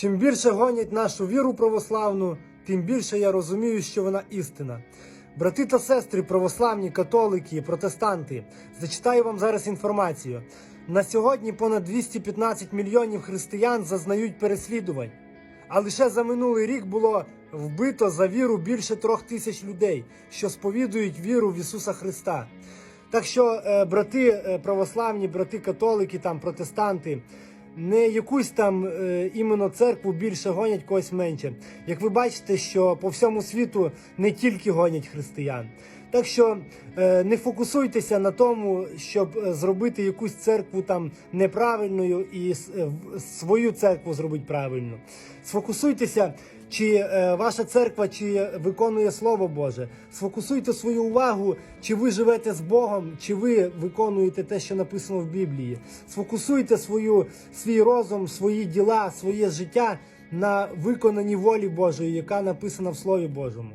Чим більше гонять нашу віру православну, тим більше я розумію, що вона істина. Брати та сестри, православні, католики, протестанти, зачитаю вам зараз інформацію. На сьогодні понад 215 мільйонів християн зазнають переслідувань. А лише за минулий рік було вбито за віру більше трьох тисяч людей, що сповідують віру в Ісуса Христа. Так що, е, брати е, православні, брати католики, там протестанти, не якусь там е, іменно церкву більше гонять, когось менше. Як ви бачите, що по всьому світу не тільки гонять християн. Так що е, не фокусуйтеся на тому, щоб е, зробити якусь церкву там неправильною і е, свою церкву зробити правильно. Сфокусуйтеся, чи е, ваша церква чи виконує Слово Боже. Сфокусуйте свою увагу, чи ви живете з Богом, чи ви виконуєте те, що написано в Біблії. Сфокусуйте свою, свій розум, свої діла, своє життя на виконанні волі Божої, яка написана в Слові Божому.